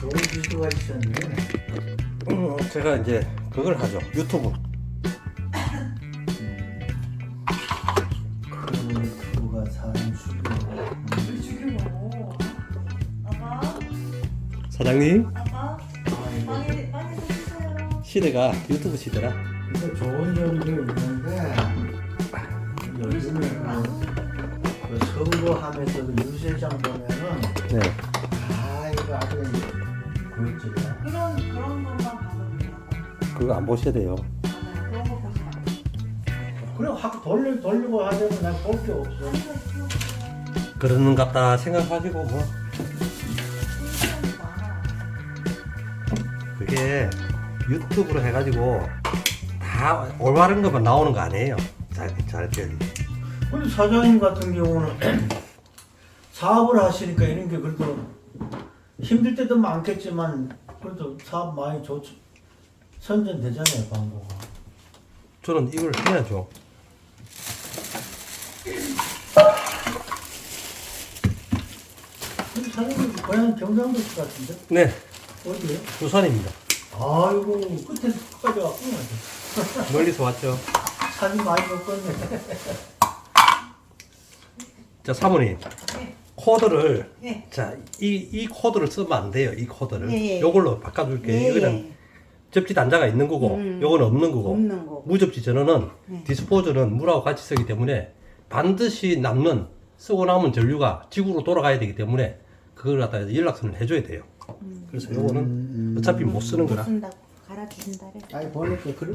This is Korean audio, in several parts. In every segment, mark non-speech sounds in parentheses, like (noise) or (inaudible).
좋은 기수가 있었네. 음, 제가 이제 그걸 하죠. 유튜브. 그 유튜브가 사람 죽이고. 우리 죽이고. 아빠, 사장님 아빠. 빵에 빵에 좀 주세요. 시대가 유튜브 시대라. 좋은 점도 있는데 요즘에는 그 선거하면서도 유세장 보면은 네. 아 이거 아주 그거 안 보셔야 돼요. 맞아요. 그런 거 보지 마. 그래 확 돌려 돌리고 하자면 난 볼 게 없어. 그러는 같다 생각하시고 뭐. 그게 유튜브로 해가지고 다 올바른 것만 나오는 거 아니에요. 잘, 잘 돼야지. 근데 사장님 같은 경우는 (clears throat) 사업을 하시니까 이런 게 그래도 힘들 때도 많겠지만 그래도 사업 많이 좋 선전되잖아요 광고가. 저는 이걸 해야죠. 근데 사장님 고향 경상도 쪽 같은데 네, 어디요? 부산입니다. 아이고 끝에 끝까지 왔구나. (laughs) 멀리서 왔죠. 사진 많이 먹었네. (laughs) 자, 사모님. 네. 코드를 네. 자, 이, 이 코드를 쓰면 안 돼요. 이 코드를. 예, 예. 요걸로 바꿔 줄게요. 예, 이거는 예. 접지 단자가 있는 거고, 음. 요건 없는 거고. 없는 거. 무접지 전원은 네. 디스포저는 물하고 같이 쓰기 때문에 반드시 남는 쓰고 남은 전류가 지구로 돌아가야 되기 때문에 그걸 갖다 가 연락선을 해줘야 돼요. 그래서 요거는 음, 음. 어차피 못 쓰는 못 거라. 쓴다고 갈아주신다래. 아니 보니까 그래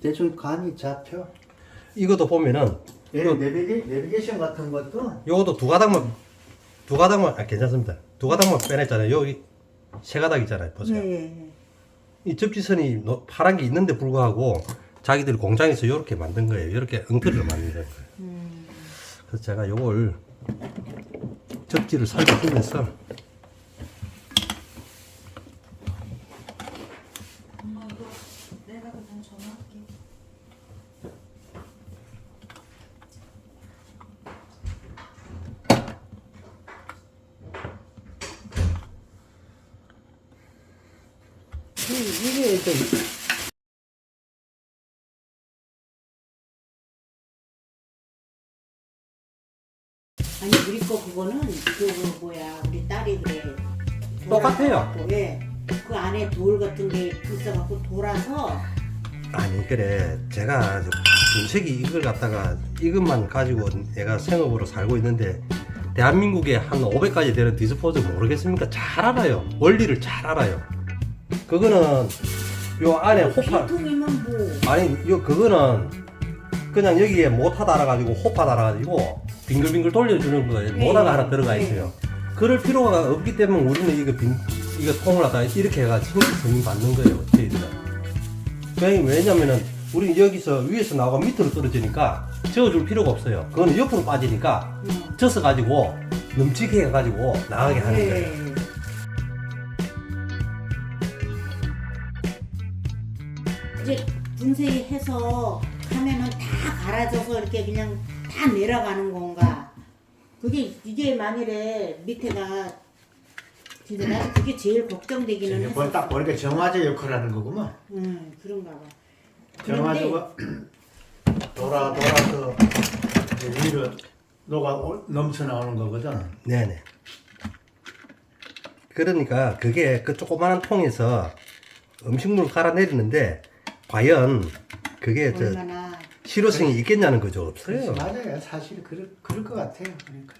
대충 간이 잡혀. 이것도 보면은 예, 내비게 내비게이션 같은 것도 요것도 두 가닥만 두 가닥만 아 괜찮습니다. 두 가닥만 빼냈잖아요. 여기 세 가닥 있잖아요. 보세요. 예, 예. 이 접지선이 노- 파란 게 있는데 불구하고 자기들이 공장에서 이렇게 만든 거예요. 이렇게 엉터리로 만든 거예요. 음. 그래서 제가 요걸 접지를 살펴보면서 엄마 이거 내가 그냥 전화할게. 이게 좀 아니 우리 거 그거는 그 뭐야 우리 딸이 그래 똑같아요. 돌아갖고, 예. 그 안에 돌 같은 게 있어갖고 돌아서 아니 그래 제가 저 분석이 이걸 갖다가 이것만 가지고 내가 생업으로 살고 있는데 대한민국에 한 500가지 되는 디스포즈 모르겠습니까? 잘 알아요. 원리를 잘 알아요. 그거는 요 안에 호파 비통이면 뭐 아니 요 그거는 그냥 여기에 모타 달아가지고 호파 달아가지고 빙글빙글 돌려주는 거에 네. 모타가 하나 들어가 네. 있어요. 그럴 필요가 없기 때문에 우리는 이거 빙 이거 통을 갖다가 이렇게 해가지고 승인 받는 거예요. 저희들은. 왜- 왜냐면은 우리 여기서 위에서 나오고 밑으로 떨어지니까 저어줄 필요가 없어요. 그거는 옆으로 빠지니까 응. 져서 가지고 넘치게 해가지고 나가게 하는 예. 거예요. 이제 분쇄 해서 하면은 다 갈아져서 이렇게 그냥 다 내려가는 건가 그게 이게 만일에 밑에가 진짜 나도 그게 제일 걱정되기는 했어 딱 보니까 정화제 역할을 하는 거구만. 응 그런가 봐 정화제가 (clears throat) 돌아 돌아서 위로 녹아 올- 넘쳐 나오는 거거든. 네네. 그러니까 그게 그 조그마한 통에서 음식물을 갈아 내리는데 과연 그게 저 얼마나 실효성이 있겠냐는 거죠. 없어요. 맞아요. 사실 그럴 그럴 것 같아요. 그러니까.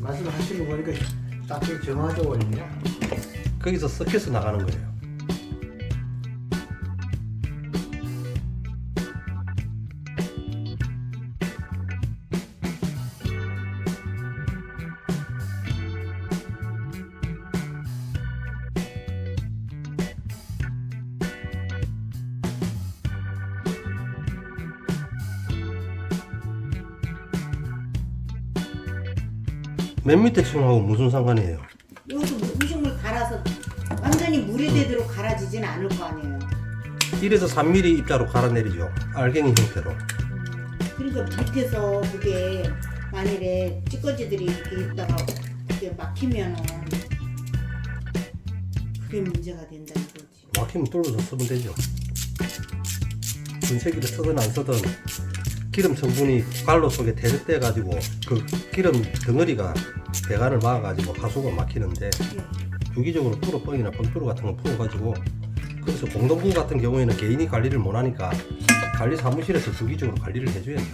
말씀하시는 거 보니까 딱히 정화제 원리냐? 거기서 섞여서 나가는 거예요. 맨 밑에 층하고 무슨 상관이에요? 여기서 음식물 갈아서 완전히 물이 되도록 갈아지진 않을 거 아니에요 1에서 3mm 입자로 갈아내리죠. 알갱이 형태로. 그러니까 밑에서 그게 만일에 찌꺼기들이 이렇게 있다가 그게 막히면은 그게 문제가 된다 이거지. 막히면 뚫어서 쓰면 되죠. 분쇄기를 쓰든 안 쓰든 기름 성분이 갈로 속에 대립돼 가지고 그 기름 덩어리가 배관을 막아가지고 하수가 막히는데 예. 주기적으로 뚫어 뻥이나 뻥뚫어 같은 거 풀어가지고 그래서 공동부 같은 경우에는 개인이 관리를 못하니까 관리 사무실에서 주기적으로 관리를 해줘야죠.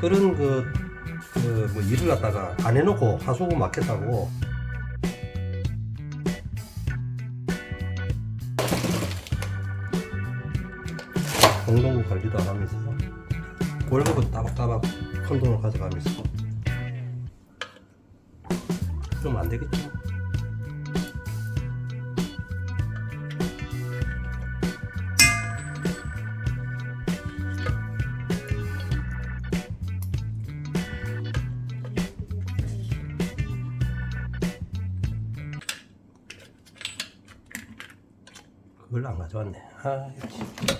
그런 그, 그, 뭐 일을 갖다가 안 해놓고 하수구 막혔다고 공동부 관리도 안 하면서 월급은 따박따박 큰 돈을 가져가면서 그러면 안 되겠죠. 그걸 안 가져왔네. 아, 역시.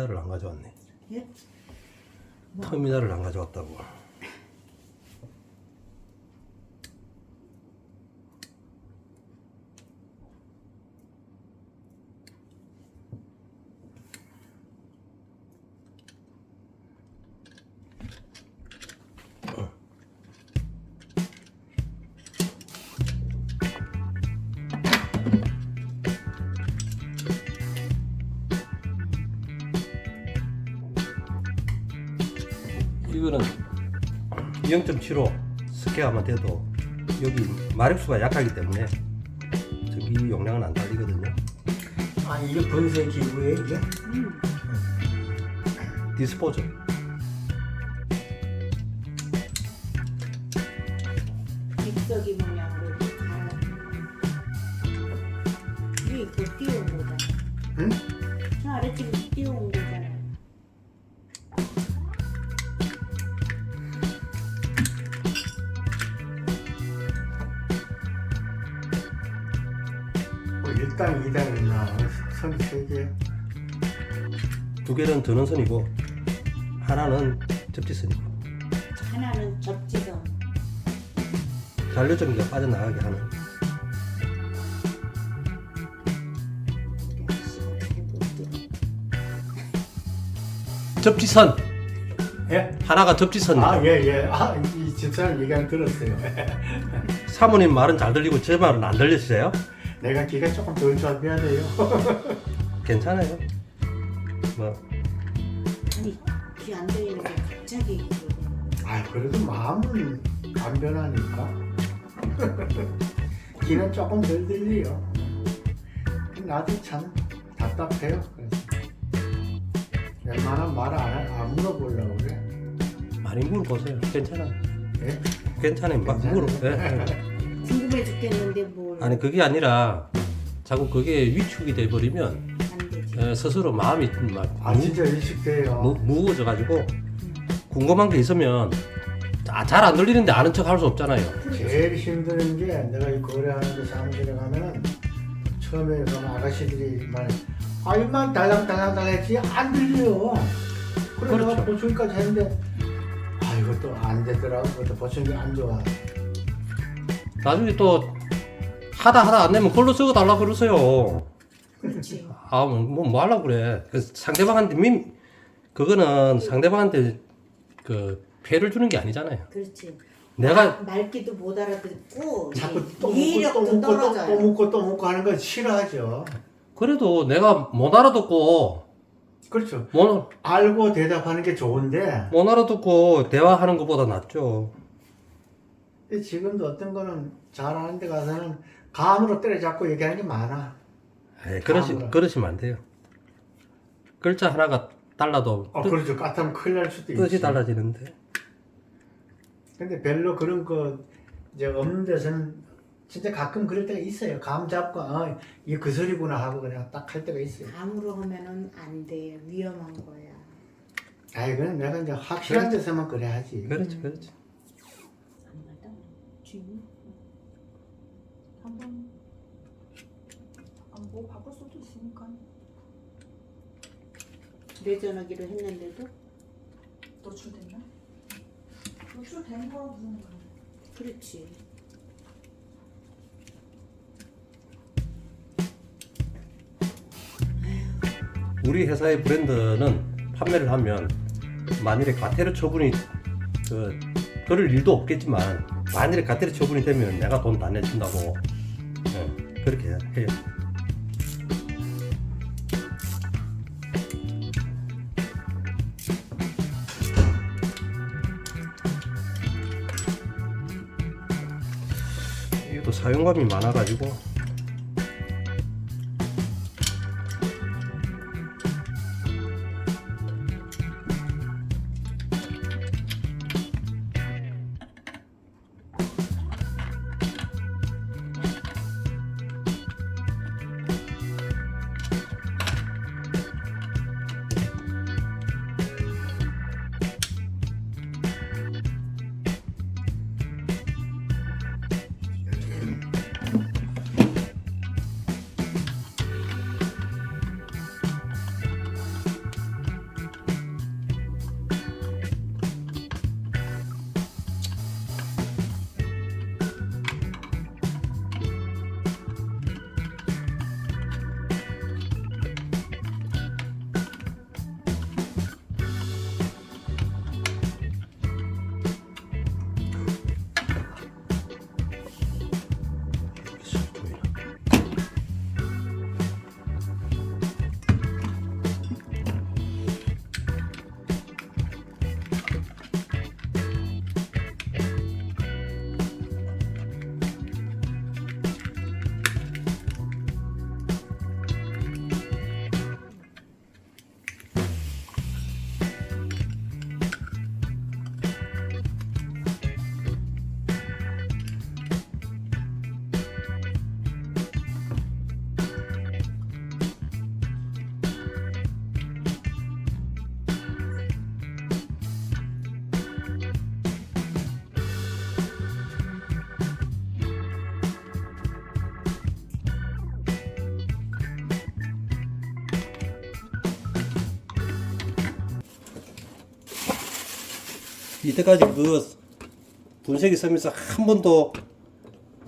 터미널을 안 가져왔네. 예? 터미널을 안 가져왔다고. 0.75 스퀘어만 돼도 여기 마력수가 약하기 때문에 저기 용량은 안 달리거든요. 아 이게 분쇄 기구에 이게? 음. 디스포저. 모양으로. 이게 이거 띄운 거잖아. 응? 저 아래쪽에 띄운 거잖아. 개는 전원선이고 하나는 접지선이고 하나는 접지선. 잔류전기가 빠져나가게 하는 (laughs) 접지선 예? 하나가 접지선. 아, 예, 예. 아, 이 집사람 얘기는 들었어요. (laughs) 사모님 말은 잘 들리고 제 말은 안 들리세요? 내가 귀가 조금 덜 좋아해야 돼요. (laughs) 괜찮아요. 뭐 귀 안 들리는데 갑자기 그러고. 아, 그래도 마음은 안 변하니까. (laughs) 귀는 조금 덜 들려요. 나도 참 답답해요. 그래서. 웬만하면 말안 안 물어보려고 그래. 많이 물어보세요. 괜찮아요. 예? 괜찮아요. 막 물어. 예, 예. 궁금해 죽겠는데 뭘? 아니 그게 아니라 자꾸 그게 위축이 돼 버리면 예, 스스로 마음이 막 아, 진짜 일식돼요. 무, 무거워져 가지고 궁금한 게 있으면 잘 안 들리는데 아는 척 할 수 없잖아요. 제일 힘든 게 내가 이 거래하는 데 사무실에 가면은 처음에 그 아가씨들이 말 아 이만 달랑달랑달랑 했지 안 들려요. 그래 내가 그렇죠. 보충까지 했는데 아 이것도 안 되더라고. 그것도 보충이 안 좋아. 나중에 또 하다 하다 안 되면 글로 쓰고 달라 그러세요. 그렇지. 아, 뭐, 뭐, 뭐 하려고 그래. 그 상대방한테 민, 그거는 상대방한테 그 피해를 주는 게 아니잖아요. 그렇지. 내가, 말- 말귀도 못 알아듣고 자꾸 또 묻고 또 이해력도 묻고 또, 또 떨어져요. 묻고 또 묻고 하는 건 싫어하죠. 그래도 내가 못 알아듣고, 그렇죠. 못, 알고 대답하는 게 좋은데 못 알아듣고 대화하는 것보다 낫죠. 근데 지금도 어떤 거는 잘하는 데 가서는 감으로 때려잡고 얘기하는 게 많아. 에이, 그러시. 그러시면 안 돼요. 글자 하나가 달라도 어, 뜻, 그렇죠. 까타면 큰일 날 수도 있지. 뜻이 달라지는데. 근데 별로 그런 거 이제 없는 데서는 진짜 가끔 그럴 때가 있어요. 감 잡고 어, 이게 그 소리구나 하고 그냥 딱 할 때가 있어요. 감으로 하면은 안 돼. 위험한 거야. 아이 그건 내가 이제 확실한 데서만 그래 하지. 그렇지, 그렇지. 안 맞아? 주인? 한번 뭐 바꿀 수도 있으니까 내전하기로 했는데도 노출됐나? 노출된 거 무슨 거 그렇지. 우리 회사의 브랜드는 판매를 하면 만일에 가테르 처분이 그 그럴 일도 없겠지만 만일에 가테르 처분이 되면 내가 돈 다 내준다고 예, 그렇게 해요. 사용감이 많아가지고 이때까지 그 분쇄기 쓰면서 한 번도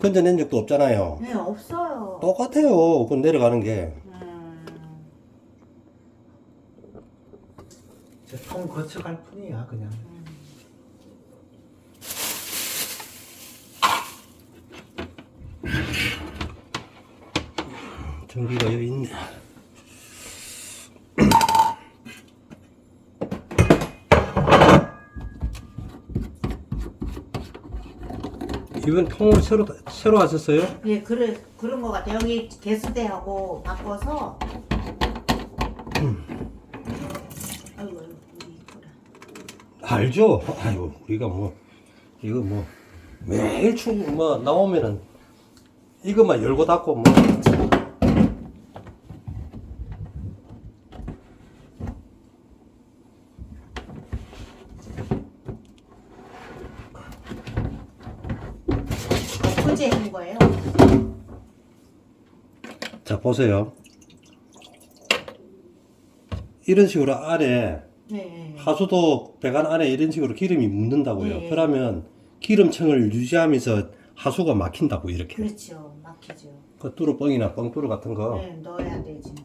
건져낸 적도 없잖아요. 네 없어요. 똑같아요. 그 내려가는 게. 음, 통 거쳐갈 뿐이야 그냥. 전기가 여기 있네. 이번 통을 새로 새로 하셨어요? 예, 그래 그런 거 같아. 여기 개수대하고 바꿔서. 아이고, 아이고, 우리 이거라. 알죠. 아이고 우리가 뭐 이거 뭐 매일 출뭐 나오면은 이것만 열고 닫고 뭐 엊그제 한 거예요. 자 보세요. 이런 식으로 안에 네. 하수도 배관 안에 이런 식으로 기름이 묻는다고요. 네. 그러면 기름층을 유지하면서 하수가 막힌다고 이렇게. 그렇죠. 막히죠. 그 뚜루뻥이나 뻥뚜루 같은 거. 네, 넣어야 돼 진짜.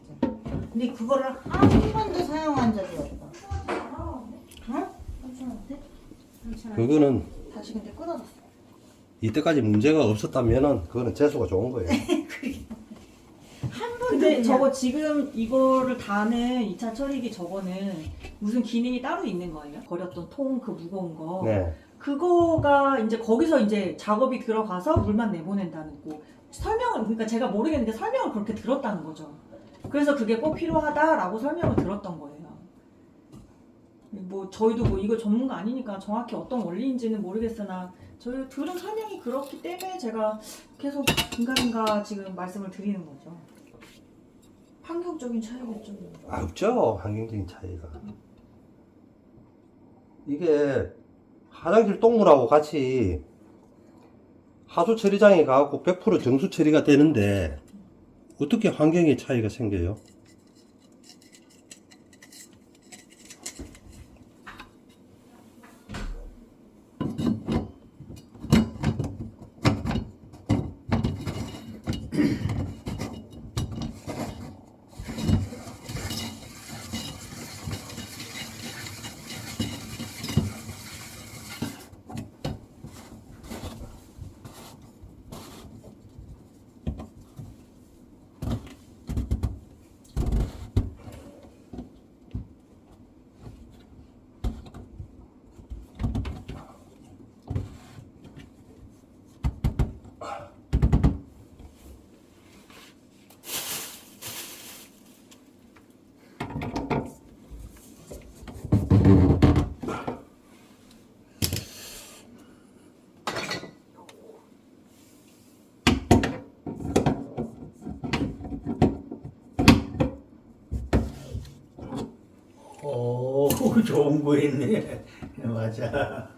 근데 그거를 한 번도 사용한 적이 없어. 응? 괜찮은데? 괜찮아. 그거는 다시 근데 끊어졌어 이때까지 문제가 없었다면은 그거는 재수가 좋은 거예요. (laughs) 한 번도 근데 그냥- 저거 지금 이거를 다는 2차 처리기 저거는 무슨 기능이 따로 있는 거예요? 버렸던 통 그 무거운 거 네. 그거가 이제 거기서 이제 작업이 들어가서 물만 내보낸다는 거 설명을 그러니까 제가 모르겠는데 설명을 그렇게 들었다는 거죠. 그래서 그게 꼭 필요하다라고 설명을 들었던 거예요. 뭐 저희도 뭐 이거 전문가 아니니까 정확히 어떤 원리인지는 모르겠으나 저희 들은 설명이 그렇기 때문에 제가 계속 긴가민가 지금 말씀을 드리는 거죠. 환경적인 차이겠죠. 아, 없죠. 환경적인 차이가. 이게 화장실 똥물하고 같이 하수 처리장에 가고 100% 정수 처리가 되는데 어떻게 환경에 차이가 생겨요? 오, 좋은 거 있네. (laughs) 맞아.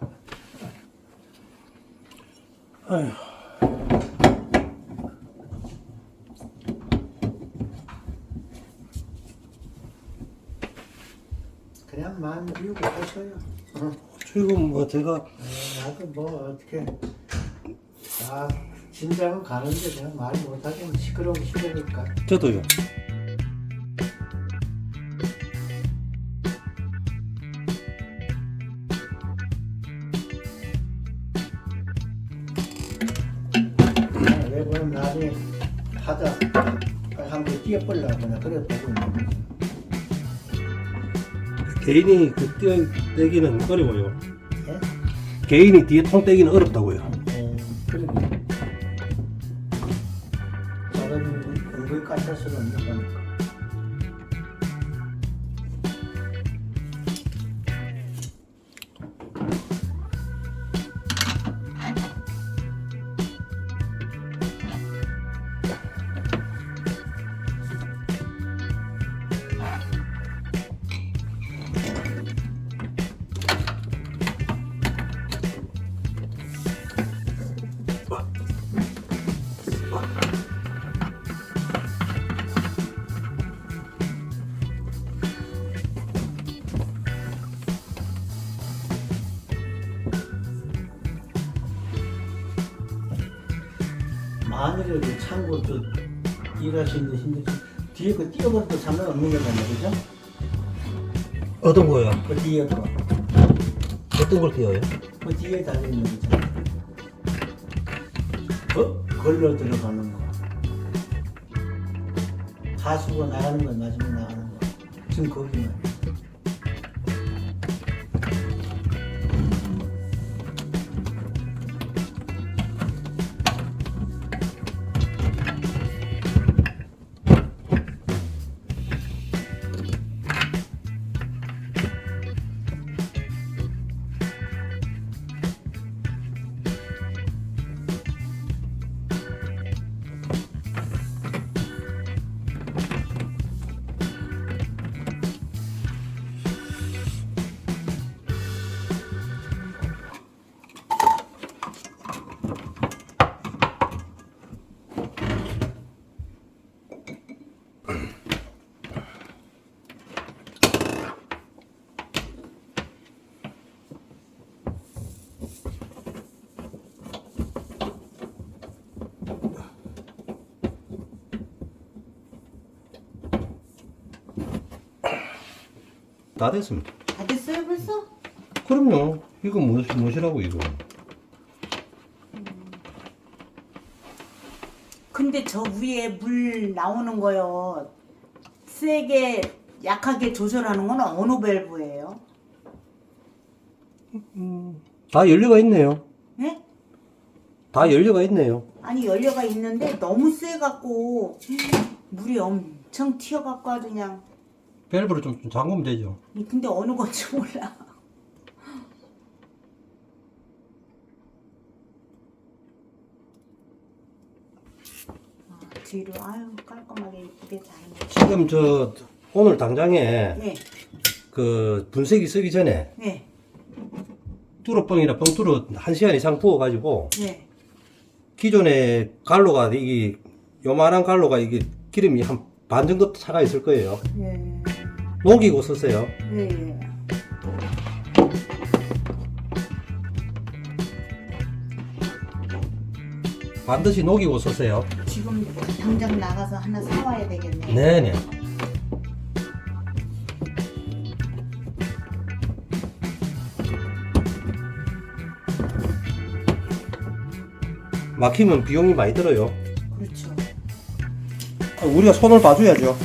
아휴. 그냥 마음 비우고 하셔요. 응. 지금 뭐 제가 어, 나도 뭐 어떻게 다 진작은 가는데 내가 말 못하겠면 시끄러우면 싫으니까. 저도요. 뛰어버리려고 나 그래 보고 있는 거지. 개인이 그 뛰어내기는 어려워요. 예? 개인이 뒤에 통 떼기는 어렵다고요. 저는 은근히 깜짝 수는 없는 거니까. 마늘에도 참고 또 일하시는데 힘들지. 뒤에 그 뛰어버려도 상관없는 거잖아요, 그죠? 어떤 거요? 그 뒤에 거. 어떤 걸 뛰어요? 그 뒤에 달려있는 거잖아. 거, 걸러 들어가는 거. 가수가 나가는 거, 마지막 나가는 거. 지금 거기 말 다 됐습니다. 다 됐어요 벌써? 그럼요. 이거 무엇, 무엇이라고 이거. 근데 저 위에 물 나오는 거요. 세게 약하게 조절하는 건 어느 밸브예요? 다 연료가 있네요. 예? 다 연료가 있네요. 아니 연료가 있는데 너무 세 갖고 물이 엄청 튀어 갖고 아주 그냥 밸브를 좀, 좀 잠그면 되죠. 근데 어느 건지 몰라. 아, 뒤로 아유 깔끔하게 이쁘게 잘했네. 지금 저 오늘 당장에 네, 그 분쇄기 쓰기 전에 네, 뚜러뻥이나 뻥뚜러 한 시간 이상 부어가지고 네. 기존에 갈로가 이게 요만한 갈로가 이게 기름이 한 반 정도 차가 있을 거예요. 예. 녹이고 쓰세요. 예, 예. 반드시 녹이고 쓰세요. 지금 당장 나가서 하나 사와야 되겠네. 네네. 막히면 비용이 많이 들어요. 그렇죠. 우리가 손을 봐줘야죠.